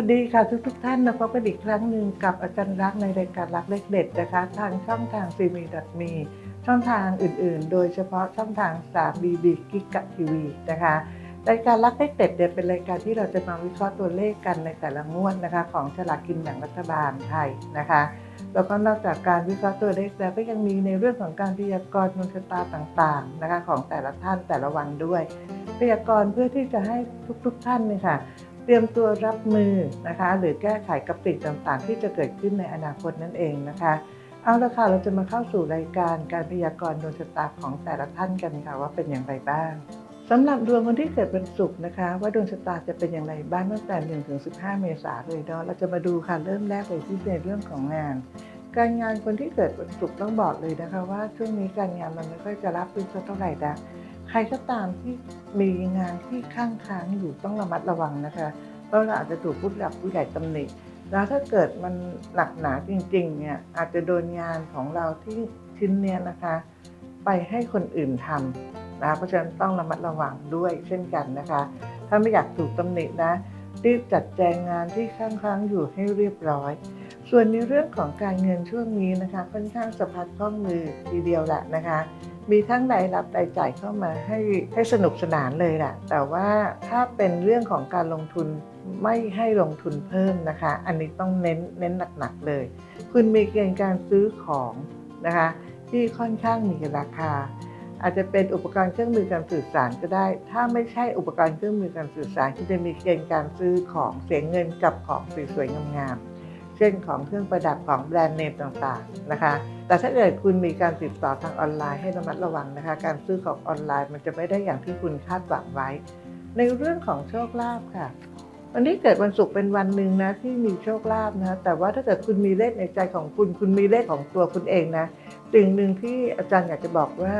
วัสดีค่ะทุกทุกท่านนะพบกันอีกครั้งหนึ่งกับอาจารย์รักในรายการรักเลขเด็ดนะคะ ทางช่องทางซีมีดัตมีช่องทางอื่นๆ โดยเฉพาะช่องทาง3 b b กิกะทีวีนะคะรายการรักเลขเด็ดเนี่ยเป็นรายการที่เราจะมาวิเคราะห์ตัวเลขกันในแต่ละงวดนะคะ ของฉลากกินแบ่งรัฐบาลไทยนะคะแล้วก็นอกจากการวิเคราะห์ตัวเลขแล้วก็ยังมีในเรื่องของการพยากรณ์ดวงชะตาต่างๆนะคะ ของแต่ละท่านแต่ละวันด้วย พยากรณ์เพื่อที่จะให้ทุกๆท่านเนี่ยค่ะ เตรียมตัวรับมือนะคะ หรือแก้ไขกับสิ่งต่างๆ ที่จะเกิดขึ้นในอนาคตนั่นเองนะคะ เอาละค่ะเราจะมาเข้าสู่รายการการพยากรณ์ดวงชะตาของแต่ละท่านกันค่ะว่าเป็นอย่างไรบ้างสำหรับดวงคนที่เกิดวันศุกร์นะคะ ว่าดวงชะตาจะเป็นอย่างไรบ้างตั้งแต่1ถึง15 เมษายนเลยเนาะเราจะมาดูค่ะเริ่มแรกเลยที่ในเรื่องของงาน การงานคนที่เกิดวันศุกร์ต้องบอกเลยนะคะ ว่าช่วงนี้การงานมันไม่ค่อยจะรับรื่นสักเท่าไหร่นะ ใครก็ตามที่มีงานที่ข้างค้างอยู่ต้องระมัดระวังนะคะเพราะเราอาจจะถูกผู้หลักผู้ใหญ่ตำหนิแล้วถ้าเกิดมันหนักหนาจริงๆเนี่ยอาจจะโดนงานของเราที่ชิ้นเนี้ยนะคะ ไปให้คนอื่นทำนะเพราะฉะนั้นต้องระมัดระวังด้วยเช่นกันนะคะ ถ้าไม่อยากถูกตำหนินะรีบจัดแจงงานที่ค้างๆอยู่ให้เรียบร้อย ส่วนในเรื่องของการเงินช่วงนี้นะคะ ค่อนข้างสะพัดคล่องมือทีเดียวแหละนะคะ มีทั้งรายรับรายจ่ายเข้ามาให้ให้สนุกสนานเลยแหละแต่ว่าถ้าเป็นเรื่องของการลงทุนไม่ให้ลงทุนเพิ่มนะคะ อันนี้ต้องเน้นเน้นหนักๆเลย คุณมีเกณฑ์การซื้อของนะคะที่ค่อนข้างมีราคา อาจจะเป็นอุปกรณ์เครื่องมือการสื่อสารก็ได้ ถ้าไม่ใช่อุปกรณ์เครื่องมือการสื่อสารที่จะมีเกณฑ์การซื้อของเสียเงินกับของสวยๆงามๆเช่นของเครื่องประดับของแบรนด์เนมต่างๆนะคะ แต่ถ้าเกิดคุณมีการติดต่อทางออนไลน์ให้ระมัดระวังนะคะ การซื้อของออนไลน์มันจะไม่ได้อย่างที่คุณคาดหวังไว้ ในเรื่องของโชคลาภค่ะ วันนี้เกิดวันศุกร์เป็นวันหนึ่งนะที่มีโชคลาภนะแต่ว่าถ้าเกิดคุณมีเลขในใจของคุณ คุณมีเลขของตัวคุณเองนะสิ่งหนึ่งที่อาจารย์อยากจะบอกว่า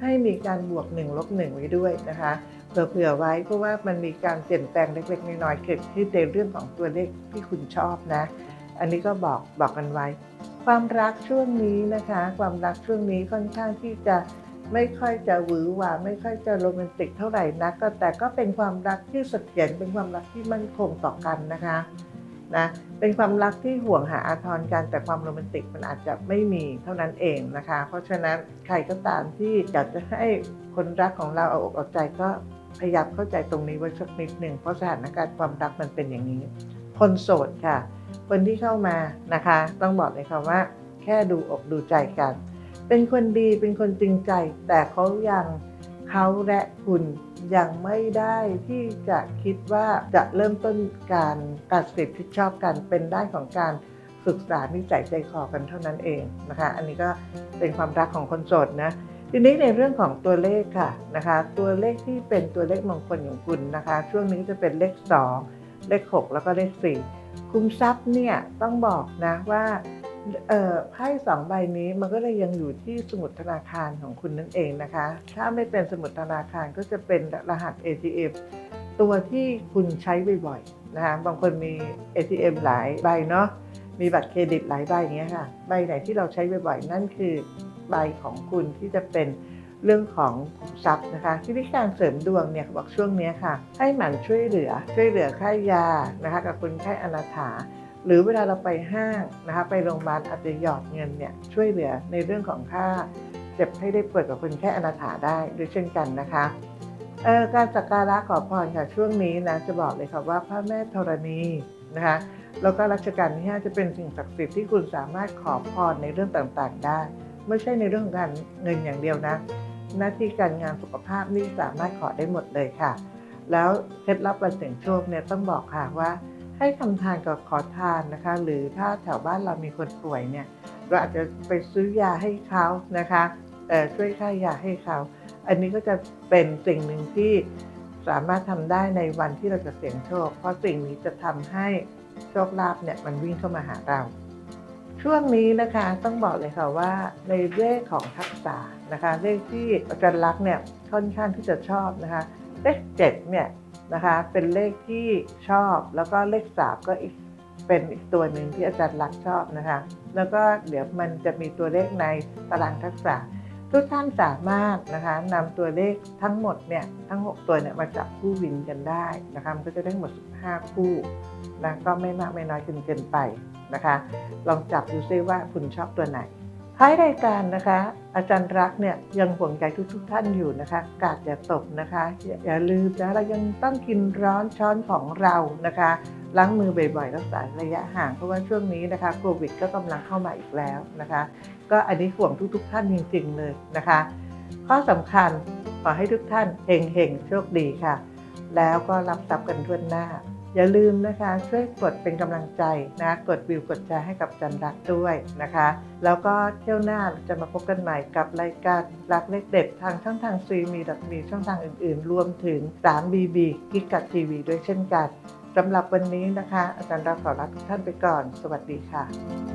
ให้มีการบวก1ลบ1ไว้ด้วยนะคะเผื่อๆไว้เพราะว่ามันมีการเปลี่ยนแปลงเล็กๆน้อยๆเกิดขึ้นในเรื่องของตัวเลขที่คุณชอบนะ อันนี้ก็บอกบอกกันไว้ ความรักช่วงนี้นะคะ ความรักช่วงนี้ค่อนข้างที่จะไม่ค่อยจะหวือหวาไม่ค่อยจะโรแมนติกเท่าไหร่นักก็แต่ก็เป็นความรักที่เสถียรเป็นความรักที่มั่นคงต่อกันนะคะนะเป็นความรักที่ห่วงหาอาทรกันแต่ความโรแมนติกมันอาจจะไม่มีเท่านั้นเองนะคะ เพราะฉะนั้นใครก็ตามที่อยากจะให้คนรักของเราเอาอกเอาใจก็พยายามเข้าใจตรงนี้ไว้สักนิดหนึ่งเพราะสถานการณ์ความรักมันเป็นอย่างนี้ คนโสดค่ะ คนที่เข้ามานะคะ ต้องบอกเลยค่ะว่า แค่ดูอกดูใจกัน เป็นคนดีเป็นคนจริงใจ แต่เขายังเขาและคุณยังไม่ได้ที่จะคิดว่าจะเริ่มต้นการการสิทธิชอบกันเป็นได้ของการศึกษานิสัยใจคอกันเท่านั้นเองนะคะ อันนี้ก็เป็นความรักของคนโสดนะทีนี้ในเรื่องของตัวเลขค่ะนะคะ ตัวเลขที่เป็นตัวเลขมงคลของคุณนะคะ ช่วงนี้จะเป็นเลข 2 เลข 6 แล้วก็เลข 4 คุมทรัพย์เนี่ยต้องบอกนะว่าไพ่สองใบนี้มันก็เลยยังอยู่ที่สมุดธนาคารของคุณนั่นเองนะคะ ถ้าไม่เป็นสมุดธนาคารก็จะเป็นรหัส ATM ตัวที่คุณใช้บ่อยๆนะคะบางคนมี ATM หลายใบเนาะมีบัตรเครดิตหลายใบอย่างเงี้ยค่ะ ใบไหนที่เราใช้บ่อยๆนั่นคือใบของคุณที่จะเป็น เรื่องของทรัพย์นะคะที่ที่การเสริมดวงเนี่ยเขาบอกช่วงนี้ค่ะ ให้หมั่นช่วยเหลือช่วยเหลือค่ายานะคะกับคนไข้อนาถาหรือเวลาเราไปห้างนะคะไปโรงพยาบาลอาจจะหยอดเงินเนี่ยช่วยเหลือในเรื่องของค่าเจ็บให้ได้ป่วยกับคนแค่อนาถาได้ด้วยเช่นกันนะคะการสักการะขอพรค่ะช่วงนี้นะจะบอกเลยค่ะว่าพระแม่ธรณีนะคะแล้วก็รัชกาลที่5จะเป็นสิ่งศักดิ์สิทธิ์ที่คุณสามารถขอพรในเรื่องต่างๆ ได้ ไม่ใช่ในเรื่องของการเงินอย่างเดียวนะ หน้าที่การงานสุขภาพนี่สามารถขอได้หมดเลยค่ะ แล้วเคล็ดลับการเสี่ยงโชคเนี่ยต้องบอกค่ะว่า ให้ทำทานกับขอทานนะคะ หรือถ้าแถวบ้านเรามีคนป่วยเนี่ยเราอาจจะไปซื้อยาให้เขานะคะเออช่วยค่ายาให้เขา อันนี้ก็จะเป็นสิ่งหนึ่งที่สามารถทำได้ในวันที่เราจะเสี่ยงโชค เพราะสิ่งนี้จะทำให้โชคลาภเนี่ยมันวิ่งเข้ามาหาเรา ช่วงนี้นะคะต้องบอกเลยค่ะว่าในเลขของทักษะนะคะเลขที่อาจารย์ลักษณ์เนี่ยค่อนข้างที่จะชอบนะคะเลขเจ็ดเนี่ยนะคะเป็นเลขที่ชอบแล้วก็เลขสามก็อีกเป็นอีกตัวหนึ่งที่อาจารย์ลักษณ์ชอบนะคะ แล้วก็เดี๋ยวมันจะมีตัวเลขในตารางทักษะทุกท่านสามารถนะคะนำตัวเลขทั้งหมดเนี่ยทั้ง 6 ตัวเนี่ยมาจับคู่วินกันได้นะคะมันก็จะได้หมด 15 คู่นะก็ไม่มากไม่น้อยจนเกินไป นะคะ ลองจับดูซิว่าคุณชอบตัวไหนท้ายรายการนะคะ อาจารย์รักเนี่ยยังห่วงใยทุกๆทท่านอยู่นะคะ กาดอย่าตกนะคะอย่าอย่าลืมนะเรายังต้องกินร้อนช้อนของเรานะคะล้างมือบ่อยๆรักษาระยะห่างเพราะว่าช่วงนี้นะคะโควิดก็กำลังเข้ามาอีกแล้วนะคะ ก็อันนี้ห่วงทุกๆท่านจริงๆเลยนะคะ ข้อสำคัญขอให้ทุกท่านเฮงๆโชคดีค่ะ แล้วก็รับทรัพย์กันทั่วหน้า อย่าลืมนะคะช่วยกดเป็นกำลังใจนะกดวิวกดแชร์ให้กับจันรักด้วยนะคะ แล้วก็เที่ยวหน้าจะมาพบกันใหม่กับรายการรักเลขเด็ดทางช่องทางซีมีดัมีช่องทางอื่นๆ รวมถึง 3BB กิกกัทีวีด้วยเช่นกันสำหรับวันนี้นะคะ อาจารย์รักขอลาทุกท่านไปก่อน สวัสดีค่ะ